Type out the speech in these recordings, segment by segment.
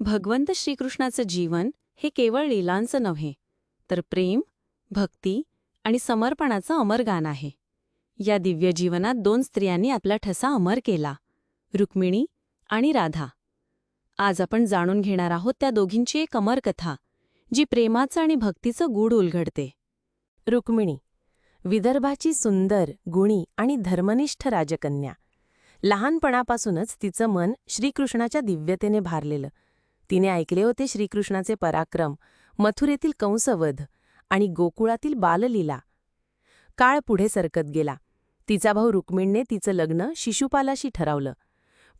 भगवंत श्रीकृष्णाचं जीवन हे केवळ लीलांचं नव्हे तर प्रेम भक्ती आणि समर्पणाचं अमर गान आहे. या दिव्य जीवनात दोन स्त्रियांनी आपला ठसा अमर केला रुक्मिणी आणि राधा. आज आपण जाणून घेणार आहोत त्या दोघींची एक अमर कथा जी प्रेमाचं आणि भक्तीचं गूढ उलगडते. रुक्मिणी विदर्भाची सुंदर गुणी आणि धर्मनिष्ठ राजकन्या. लहानपणापासूनच तिचं मन श्रीकृष्णाच्या दिव्यतेने भारलेलं. तिने ऐकले होते श्रीकृष्णाचे पराक्रम मथुरेतील कंसवध आणि गोकुळातील बाललीला. काळ पुढे सरकत गेला. तिचा भाऊ रुक्मिणीने तिचं लग्न शिशुपालाशी ठरवलं.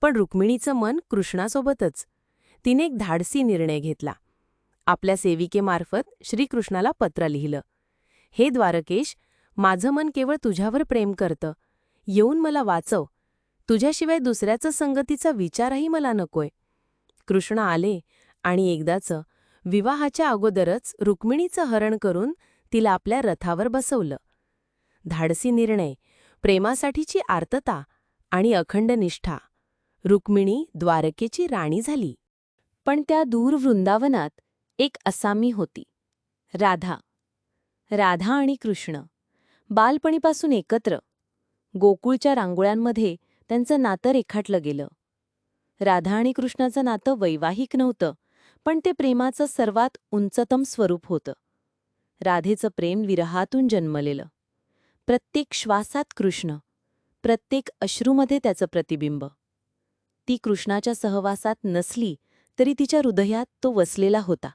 पण रुक्मिणीचं मन कृष्णासोबतच. तिने एक धाडसी निर्णय घेतला. आपल्या सेविकेमार्फत श्रीकृष्णाला पत्र लिहिलं. हे द्वारकेश माझं मन केवळ तुझ्यावर प्रेम करतं. येऊन मला वाचव. तुझ्याशिवाय दुसऱ्याचं संगतीचा विचारही मला नकोय. कृष्ण आले आणि एकदाचं विवाहाच्या अगोदरच रुक्मिणीचं हरण करून तिला आपल्या रथावर बसवलं. धाडसी निर्णय प्रेमासाठीची आर्तता आणि अखंड निष्ठा. रुक्मिणी द्वारकेची राणी झाली. पण त्या दूर वृंदावनात एक असामी होती राधा. राधा आणि कृष्ण बालपणीपासून एकत्र. गोकुळच्या रांगोळ्यांमध्ये त्यांचं नातं रेखाटलं गेलं. राधा आणि कृष्णाचं नातं वैवाहिक नव्हतं पण ते प्रेमाचं सर्वात उंचतम स्वरूप होतं. राधेचं प्रेम विरहातून जन्मलेलं. प्रत्येक श्वासात कृष्ण प्रत्येक अश्रूमध्ये त्याचं प्रतिबिंब. ती कृष्णाच्या सहवासात नसली तरी तिच्या हृदयात तो वसलेला होता.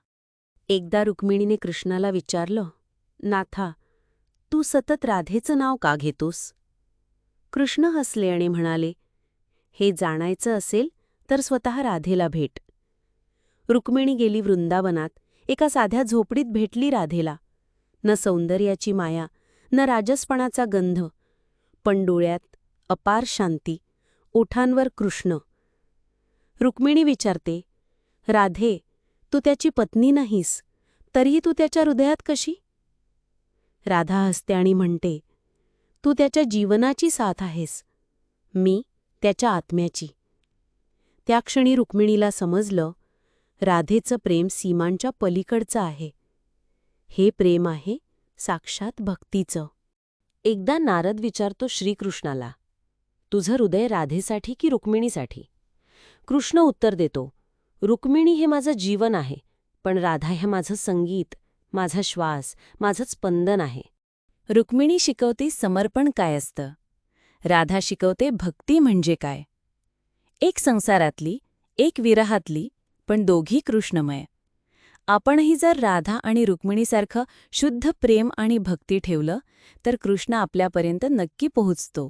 एकदा रुक्मिणीने कृष्णाला विचारलं नाथा तू सतत राधेचं नाव का घेतोस? कृष्ण हसले आणि म्हणाले हे जाणायचं असेल तर स्वतः राधेला भेट. रुक्मिणी गेली वृंदावनात एका साध्या झोपडीत भेटली राधेला. न सौंदर्याची माया न राजसपणाचा गंध पण डोळ्यात अपार शांती ओठांवर कृष्ण. रुक्मिणी विचारते राधे तू त्याची पत्नी नाहीस तरीही तू त्याच्या हृदयात कशी? राधा हसते आणि म्हणते तू त्याच्या जीवनाची साथ आहेस मी त्याच्या आत्म्याची. त्या क्षणी रुक्मिणीला समजलं राधेचं प्रेम सीमांच्या पलीकडचं आहे. हे प्रेम आहे साक्षात भक्तीचं. एकदा नारद विचारतो श्रीकृष्णाला तुझं हृदय राधेसाठी की रुक्मिणीसाठी? कृष्ण उत्तर देतो रुक्मिणी हे माझं जीवन आहे पण राधा हे माझं संगीत माझा श्वास माझं स्पंदन आहे. रुक्मिणी शिकवते समर्पण काय असतं? राधा शिकवते भक्ती म्हणजे काय? एक संसारातली एक विरहातली पण दोघी कृष्णमय. आपणही जर राधा आणि रुक्मिणीसारखं शुद्ध प्रेम आणि भक्ती ठेवलं तर कृष्ण आपल्यापर्यंत नक्की पोहोचतो.